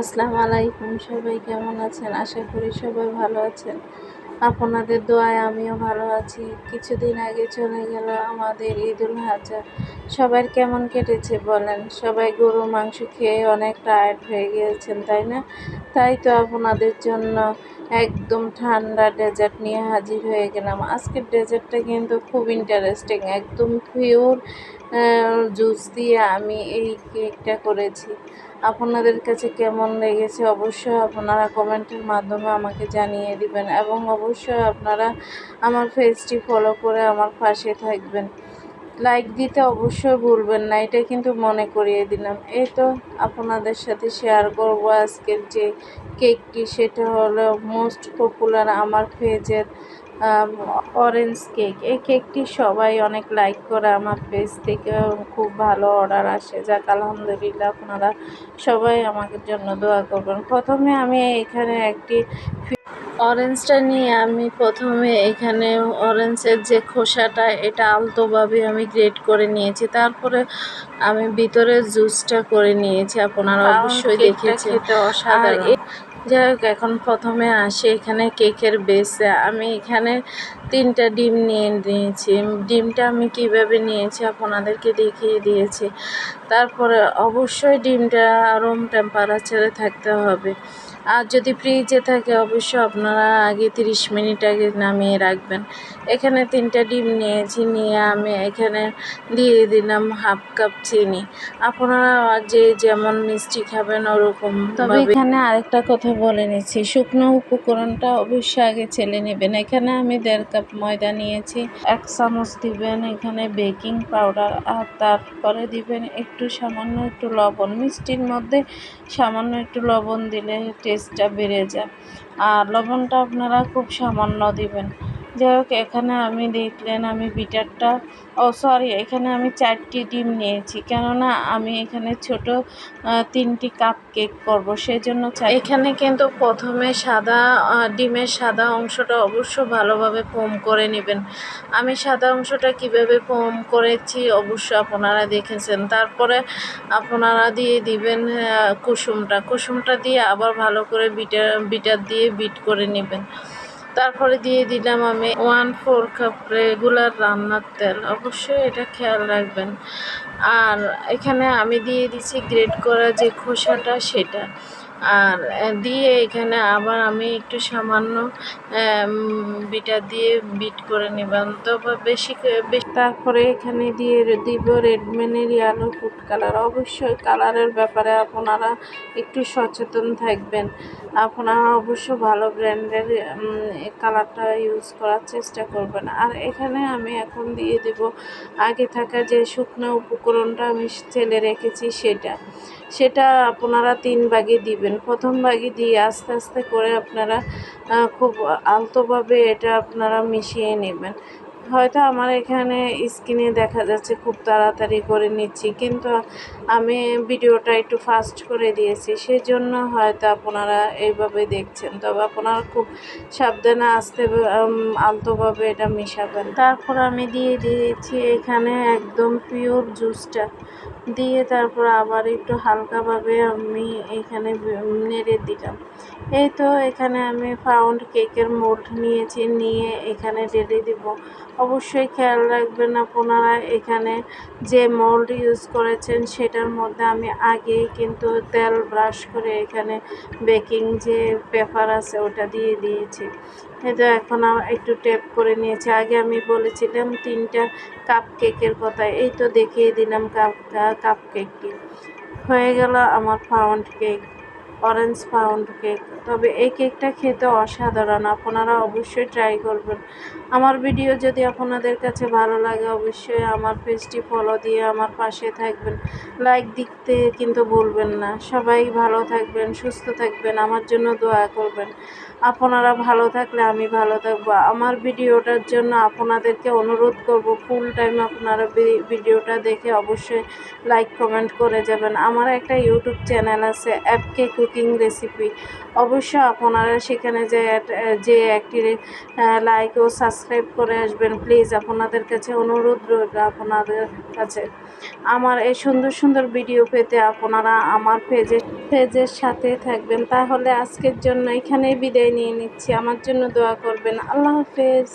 আসসালামু আলাইকুম, সবাই কেমন আছেন? আশা করি সবাই ভালো আছেন। আপনাদের দোয়ায় আমিও ভালো আছি। কিছুদিন আগে চলে গেল আমাদের ঈদুল হাজা সবার কেমন কেটেছে বলেন? সবাই গরু, মাংস খেয়ে অনেক টায়ার্ড হয়ে গিয়েছেন, তাই না? তাই তো আপনাদের জন্য একদম ঠান্ডা ডেজার্ট নিয়ে হাজির হয়ে গেলাম। আজকের ডেজার্টটা কিন্তু খুব ইন্টারেস্টিং একদম পিওর জুস দিয়ে আমি এই কেকটা করেছি। আপনাদের কাছে কেমন লেগেছে অবশ্যই আপনারা কমেন্টের মাধ্যমে আমাকে জানিয়ে দিবেন এবং অবশ্যই আপনারা আমার পেজটি ফলো করে আমার পাশে থাকবেন। লাইক দিতে অবশ্যই ভুলবেন না, এটা কিন্তু মনে করিয়ে দিলাম। এই তো আপনাদের সাথে শেয়ার করব আজকের যে কেকটি সেটা হলো মোস্ট পপুলার আমার পেজের অরেঞ্জ কেক এই কেকটি সবাই অনেক লাইক করে আমার পেজ থেকে খুব ভালো অর্ডার আসে। যাক, আলহামদুলিল্লাহ আপনারা সবাই আমাদের জন্য দোয়া করবেন। প্রথমে আমি এখানে একটি অরেঞ্জটা নিয়ে আমি প্রথমে এখানে অরেঞ্জের যে খোসাটা এটা আলতোভাবে আমি গ্রেট করে নিয়েছি। তারপরে আমি ভিতরে জুসটা করে নিয়েছি আপনারা অবশ্যই দেখেছেন। আর যাই হোক এখন প্রথমে আসি এখানে কেকের বেসে আমি এখানে তিনটা ডিম নিয়ে নিয়েছি। ডিমটা আমি কীভাবে নিয়েছি আপনাদেরকে দেখিয়ে দিয়েছি। তারপরে অবশ্যই ডিমটা রুম টেম্পারেচারে থাকতে হবে। আর যদি ফ্রিজে থাকে অবশ্যই আপনারা আগে তিরিশ মিনিট আগে নামিয়ে রাখবেন। এখানে তিনটা ডিম নিয়েছি নিয়ে আমি এখানে দিয়ে দিলাম হাফ কাপ চিনি। আপনারা যে যেমন মিষ্টি খাবেন ওরকম তবে এখানে আরেকটা কথা বলে নিচ্ছি। শুকনো উপকরণটা অবশ্যই আগে ছেলে নেবেন। এখানে আমি দেড় কাপ ময়দা নিয়েছি এক চামচ দিবেন এখানে বেকিং পাউডার আর তারপরে দিবেন একটু সামান্য একটু লবণ। মিষ্টির মধ্যে সামান্য একটু লবণ দিলে টেস্টটা বেড়ে যায়। আর লবণটা আপনারা খুব সামান্য দিবেন। যাই হোক, এখানে আমি দেখলেন আমি বিটারটা। ও সরি এখানে আমি চারটি ডিম নিয়েছি। কেননা আমি এখানে ছোট তিনটি কাপ কেক করব সেই জন্য এখানে কিন্তু প্রথমে সাদা ডিমের সাদা অংশটা অবশ্য ভালোভাবে ফোম করে নেবেন। আমি সাদা অংশটা কীভাবে ফোম করেছি অবশ্য আপনারা দেখেছেন। তারপরে আপনারা দিয়ে দিবেন কুসুমটা। কুসুমটা দিয়ে আবার ভালো করে বিটার বিটার দিয়ে বিট করে নেবেন। তারপরে দিয়ে দিলাম আমি ওয়ান ফোর কাপ রেগুলার রান্নার তেল। অবশ্যই এটা খেয়াল রাখবেন। আর এখানে আমি দিয়ে দিছি গ্রেট করা যে খোসাটা, সেটা। আর দিয়ে এখানে আবার আমি একটু সামান্য বিটা দিয়ে বিট করে নিলাম তবে বেশি তারপরে এখানে দিয়ে দিব রেডমেনের ইয়ালো ফুড কালার। অবশ্যই কালারের ব্যাপারে আপনারা একটু সচেতন থাকবেন। আপনারা অবশ্য ভালো ব্র্যান্ডের কালারটা ইউজ করার চেষ্টা করবেন। আর এখানে আমি এখন দিয়ে দেব আগে থাকা যে শুকনো উপকরণটা আমি চেলে রেখেছি সেটা। সেটা আপনারা তিন ভাগে দিবেন। প্রথম ভাগে দিয়ে আস্তে আস্তে করে আপনারা খুব আলতোভাবে এটা আপনারা মিশিয়ে নেবেন। হয়তো আমার এখানে স্ক্রিনে দেখা যাচ্ছে, খুব তাড়াতাড়ি করে নিচ্ছি। কিন্তু আমি ভিডিওটা একটু ফাস্ট করে দিয়েছি সেই জন্য হয়তো আপনারা এইভাবে দেখছেন। তবে আপনারা খুব সাবধানে আসতে আলতোভাবে এটা মিশাবেন। তারপর আমি দিয়ে দিয়েছি এখানে একদম পিওর জুসটা। দিয়ে তারপর আবার একটু হালকাভাবে আমি এখানে নেড়ে দিলাম। এই তো এখানে আমি পাউন্ড কেকের মোল্ড নিয়েছি, নিয়ে এখানে ঢেলে দিব। অবশ্যই খেয়াল রাখবেন আপনারা এখানে যে মোল্ড ইউজ করেছেন সেটার মধ্যে আমি আগে কিন্তু তেল ব্রাশ করে এখানে বেকিং যে পেপার আছে ওটা দিয়ে দিয়েছি। এটা এখন একটু টেপ করে নিয়েছি। আগে আমি বলেছিলাম তিনটা কাপ কেকের কথা। এই তো দেখিয়ে দিলাম কাপ কাপ কেকটি হয়ে গেল আমার pound cake orange pound cake. তবে এই কেকটা খেতে অসাধারণ, আপনারা অবশ্যই ট্রাই করবেন। আমার ভিডিও যদি আপনাদের কাছে ভালো লাগে, অবশ্যই আমার পেজটি ফলো দিয়ে আমার পাশে থাকবেন। লাইক দিতে কিন্তু ভুলবেন না। সবাই ভালো থাকবেন, সুস্থ থাকবেন, আমার জন্য দোয়া করবেন। আপনারা ভালো থাকলে আমি ভালো থাকব। আমার ভিডিওটার জন্য আপনাদেরকে অনুরোধ করব ফুল টাইম আপনারা ভিডিওটা দেখে অবশ্যই লাইক কমেন্ট করে যাবেন। আমার একটা ইউটিউব চ্যানেল আছে অ্যাপকে কুক কুকিং রেসিপি অবশ্য আপনারা সেখানে যে যে একটি লাইক ও সাবস্ক্রাইব করে আসবেন। প্লিজ আপনাদের কাছে অনুরোধ রইল আপনাদের কাছে। আমার এই সুন্দর সুন্দর ভিডিও পেতে আপনারা আমার পেজে পেজের সাথে থাকবেন। তাহলে আজকের জন্য এখানেই বিদায় নিয়ে নিচ্ছি। আমার জন্য দোয়া করবেন। আল্লাহ হাফেজ।